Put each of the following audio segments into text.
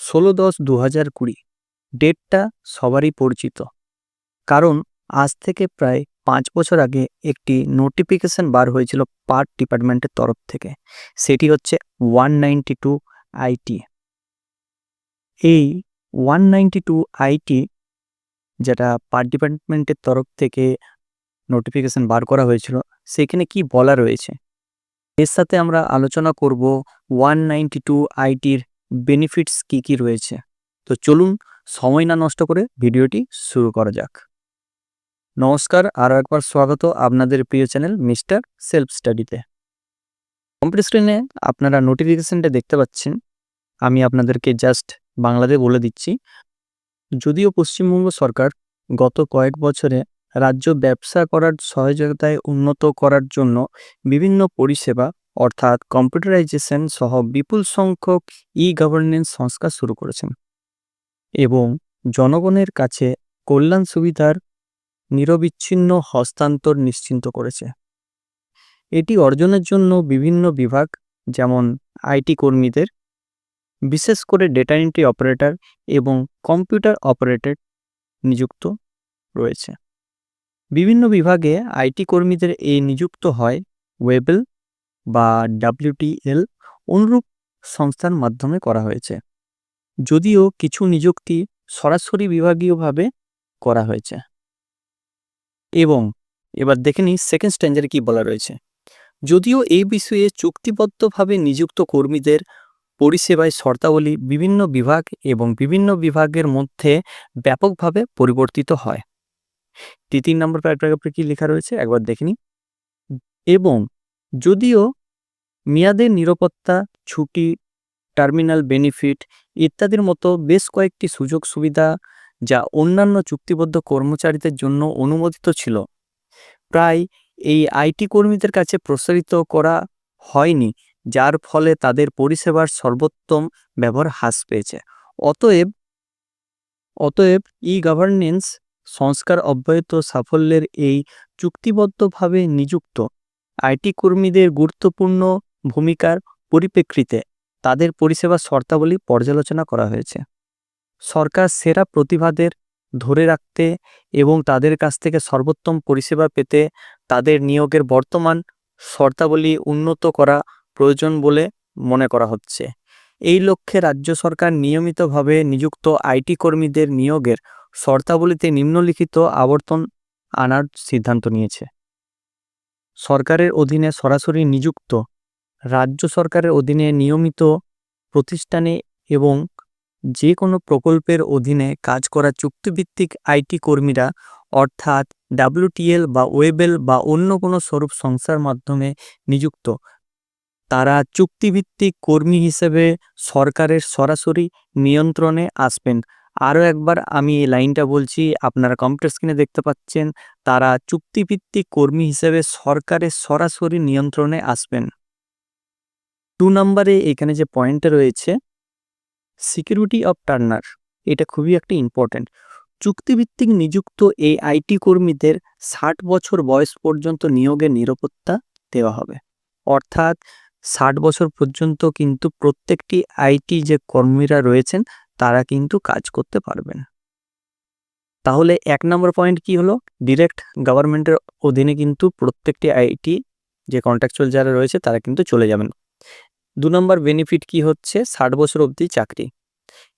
ষোলো দশ দু হাজার কুড়ি, ডেটটা সবারই পরিচিত। কারণ আজ থেকে প্রায় পাঁচ বছর আগে একটি নোটিফিকেশন বার হয়েছিল পার্ট ডিপার্টমেন্টের তরফ থেকে। সেটি হচ্ছে ওয়ান নাইনটি টু আইটি এই ওয়ান নাইনটি টু আইটি যেটা পার্ট ডিপার্টমেন্টের তরফ থেকে নোটিফিকেশন বার করা হয়েছিল, সেখানে কি বলা রয়েছে? এর সাথে আমরা আলোচনা করব ওয়ান নাইনটি টু আইটির বেনিফিটস কি কি রয়েছে? তো চলুন সময় না নষ্ট করে ভিডিওটি শুরু করা যাক। নমস্কার, আরও একবার স্বাগত আপনাদের প্রিয় চ্যানেল মিস্টার সেলফ স্টাডিতে। কম্পিউটার স্ক্রিনে আপনারা নোটিফিকেশনটা দেখতে পাচ্ছেন। আমি আপনাদেরকে জাস্ট বাংলাতে বলে দিচ্ছি। যদিও পশ্চিমবঙ্গ সরকার গত কয়েক বছরে রাজ্য ব্যবসা করার সহযোগিতায় উন্নত করার জন্য বিভিন্ন পরিষেবা অর্থাৎ কম্পিউটারাইজেশন সহ বিপুল সংখ্যক ই গভর্নেন্স সংস্কার শুরু করেছেন। এবং জনগণের কাছে কল্যাণ সুবিধার নিরবিচ্ছিন্ন হস্তান্তর নিশ্চিন্ত করেছে। এটি অর্জনের জন্য বিভিন্ন বিভাগ, যেমন আইটি কর্মীদের, বিশেষ করে ডেটা এন্ট্রি অপারেটর এবং কম্পিউটার অপারেটর নিযুক্ত রয়েছে। বিভিন্ন বিভাগে আইটি কর্মীদের এই নিযুক্ত হয় ওয়েবেল বা ডাব্লিউটিএল অনুরূপ সংস্থার মাধ্যমে করা হয়েছে। যদিও কিছু নিযুক্তি সরাসরি বিভাগীয়ভাবে করা হয়েছে। এবং এবার দেখে নিই সেকেন্ড স্ট্যান্ডারে কি বলা রয়েছে। যদিও এই বিষয়ে চুক্তিবদ্ধভাবে নিযুক্ত কর্মীদের পরিষেবায় শর্তাবলী বিভিন্ন বিভাগ এবং বিভিন্ন বিভাগের মধ্যে ব্যাপকভাবে পরিবর্তিত হয়। তৃতীয় নম্বর প্যারাগ্রাফে কি লেখা রয়েছে? একবার দেখে নিই। এবং যদিও মেয়াদের নিরাপত্তা, ছুটি, টার্মিনাল বেনিফিট ইত্যাদির মতো বেশ কয়েকটি সুযোগ সুবিধা যা অন্যান্য চুক্তিবদ্ধ কর্মচারীদের জন্য অনুমোদিত ছিল। প্রায় এই আইটি কর্মীদের কাছে প্রসারিত করা হয়নি, যার ফলে তাদের পরিষেবার সর্বোত্তম ব্যবহার হ্রাস পেয়েছে। অতএব অতএব ই গভর্নেন্স সংস্কার অব্যাহত সাফল্যের এই চুক্তিবদ্ধভাবে নিযুক্ত আইটি কর্মীদের গুরুত্বপূর্ণ ভূমিকার পরিপ্রেক্ষিতে তাদের পরিষেবার শর্তাবলী পর্যালোচনা করা হয়েছে। সরকার সেরা প্রতিভাদের ধরে রাখতে এবং তাদের কাছ থেকে সর্বোত্তম পরিষেবা পেতে তাদের নিয়োগের বর্তমান শর্তাবলী উন্নত করা প্রয়োজন বলে মনে করা হচ্ছে। এই লক্ষ্যে রাজ্য সরকার নিয়মিতভাবে নিযুক্ত আইটি কর্মীদের নিয়োগের শর্তাবলীতে নিম্নলিখিত আবর্তন আনার সিদ্ধান্ত নিয়েছে। সরকারের অধীনে সরাসরি নিযুক্ত রাজ্য সরকারের অধীনে নিয়মিত প্রতিষ্ঠানে এবং যে কোনো প্রকল্পের অধীনে কাজ করা চুক্তিভিত্তিক আইটি কর্মীরা, অর্থাৎ ডাব্লিউটিএল বা ওয়েবেল বা অন্য কোনো স্বরূপ সংস্থার মাধ্যমে নিযুক্ত। তারা চুক্তিভিত্তিক কর্মী হিসেবে সরকারের সরাসরি নিয়ন্ত্রণে আসবেন। আরও একবার আমি এই লাইনটা বলছি, আপনারা কম্পিউটার স্ক্রিনে দেখতে পাচ্ছেন, তারা চুক্তিভিত্তিক কর্মী হিসেবে সরকারের সরাসরি নিয়ন্ত্রণে আসবেন। টু নম্বরে এখানে যে পয়েন্টটা রয়েছে, সিকিউরিটি অফ টার্নার, এটা খুবই একটা ইম্পর্ট্যান্ট। চুক্তিভিত্তিক নিযুক্ত এই আইটি কর্মীদের ষাট বছর বয়স পর্যন্ত নিয়োগের নিরাপত্তা দেওয়া হবে। অর্থাৎ ষাট বছর পর্যন্ত কিন্তু প্রত্যেকটি আইটি যে কর্মীরা রয়েছেন, তারা কিন্তু কাজ করতে পারবেন। তাহলে এক নম্বর পয়েন্ট কি হলো? ডিরেক্ট গভর্নমেন্টের অধীনে কিন্তু প্রত্যেকটি আইটি যে কন্ট্রাকচুয়াল যারা রয়েছে, তারা কিন্তু চলে যাবেন। দু নম্বর বেনিফিট কি হচ্ছে? ষাট বছর অবধি চাকরি।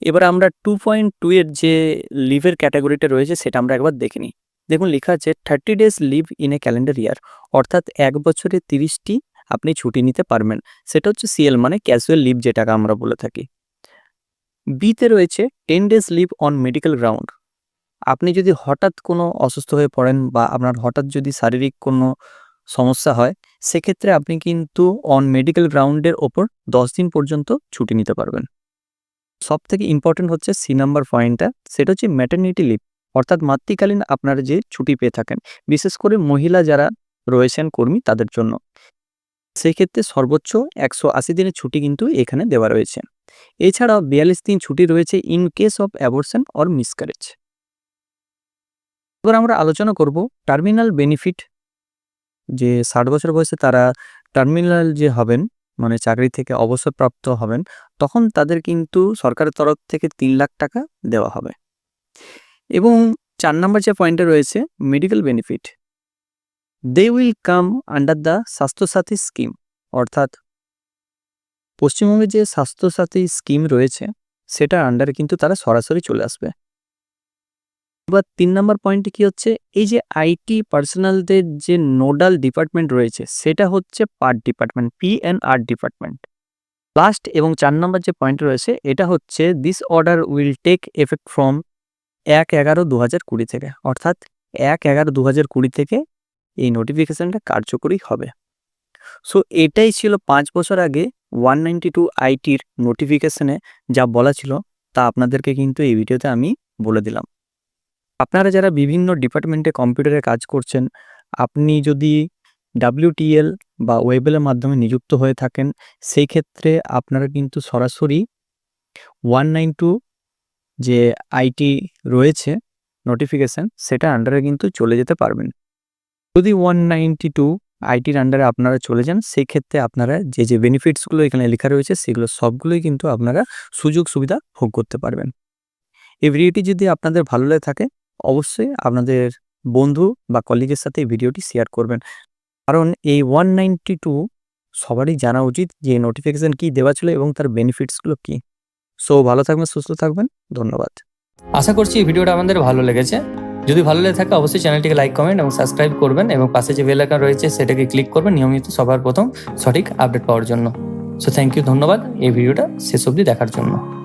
এবার আমরা টু পয়েন্ট টু এর যে লিভের ক্যাটাগরিটা রয়েছে, সেটা আমরা একবার দেখে নিই। দেখুন, লেখা আছে thirty days leave in a calendar year অর্থাৎ এক বছরে তিরিশটি আপনি ছুটি নিতে পারবেন। সেটা হচ্ছে সিএল মানে ক্যাজুয়াল লিভ যেটাকে আমরা বলে থাকি। বিতে রয়েছে ten days leave on medical ground আপনি যদি হঠাৎ কোনো অসুস্থ হয়ে পড়েন বা আপনার হঠাৎ যদি শারীরিক কোনো সমস্যা হয়, সেক্ষেত্রে আপনি কিন্তু অন মেডিকেল গ্রাউন্ডের ওপর দশ দিন পর্যন্ত ছুটি নিতে পারবেন। সব থেকে ইম্পর্টেন্ট হচ্ছে সি নাম্বার পয়েন্টটা সেটা হচ্ছে ম্যাটার্নিটি লিভ অর্থাৎ মাতৃকালীন আপনারা যে ছুটি পেয়ে থাকেন, বিশেষ করে মহিলা যারা রয়েছেন কর্মী তাদের জন্য। সেক্ষেত্রে সর্বোচ্চ একশো আশি দিনের ছুটি কিন্তু এখানে দেওয়া রয়েছে। এছাড়াও বিয়াল্লিশ দিন ছুটি রয়েছে in case of abortion or miscarriage এবার আমরা আলোচনা করব টার্মিনাল বেনিফিট যে ষাট বছর বয়সে তারা টার্মিনাল যে হবেন মানে চাকরি থেকে অবসরপ্রাপ্ত হবেন, তখন তাদের কিন্তু সরকারের তরফ থেকে তিন লাখ টাকা দেওয়া হবে। এবং চার নম্বর যে পয়েন্টে রয়েছে, medical benefit. They will come under the Swasthya Sathi scheme অর্থাৎ পশ্চিমবঙ্গে যে স্বাস্থ্যসাথী স্কিম রয়েছে, সেটার আন্ডারে কিন্তু তারা সরাসরি চলে আসবে। এবার তিন নম্বর পয়েন্টে কি হচ্ছে? এই যে আইটি পার্সোনালদের যে নোডাল ডিপার্টমেন্ট রয়েছে, সেটা হচ্ছে part department P and R department last এবং চার নম্বর যে পয়েন্ট রয়েছে, এটা হচ্ছে this order will take effect from এক এগারো দু হাজার কুড়ি থেকে। অর্থাৎ এক এগারো দু হাজার কুড়ি থেকে এই নোটিফিকেশানটা কার্যকরী হবে। সো এটাই ছিল পাঁচ বছর আগে ওয়ান নাইনটি টু আইটির নোটিফিকেশানে যা বলা ছিল, তা আপনাদেরকে কিন্তু এই ভিডিওতে আমি বলে দিলাম। আপনারা যারা বিভিন্ন ডিপার্টমেন্টে কম্পিউটারে কাজ করছেন, আপনি যদি ডাব্লিউটিএল বা ওয়েবেলের মাধ্যমে নিযুক্ত হয়ে থাকেন, সেই ক্ষেত্রে আপনারা কিন্তু সরাসরি ওয়ান নাইন টু যে আইটি রয়েছে নোটিফিকেশান সেটা আন্ডারে কিন্তু চলে যেতে পারবেন। যদি ওয়ান নাইনটি টু আইটির আন্ডারে আপনারা চলে যান, সেই ক্ষেত্রে আপনারা যে যে বেনিফিটসগুলো এখানে লেখা রয়েছে, সেগুলো সবগুলোই কিন্তু আপনারা সুযোগ সুবিধা ভোগ করতে পারবেন। এই ভিডিওটি যদি আপনাদের ভালো লাগে থাকে অবশ্যই আপনাদের বন্ধু বা কলিগের সাথে এই ভিডিওটি শেয়ার করবেন। কারণ এই ওয়ান নাইনটি টু সবারই জানা উচিত যে নোটিফিকেশান কী দেওয়া ছিল এবং তার বেনিফিটসগুলো কী। সো ভালো থাকবেন, সুস্থ থাকবেন, ধন্যবাদ। আশা করছি এই ভিডিওটা আমাদের ভালো লেগেছে। যদি ভালো লেগে থাকে অবশ্যই চ্যানেলটিকে লাইক কমেন্ট এবং সাবস্ক্রাইব করবেন এবং পাশে যে বেল আইকন রয়েছে সেটাকে ক্লিক করবেন নিয়মিত সবার প্রথম সঠিক আপডেট পাওয়ার জন্য। সো থ্যাংক ইউ ধন্যবাদ। এই ভিডিওটা শেষ অবধি দেখার জন্য।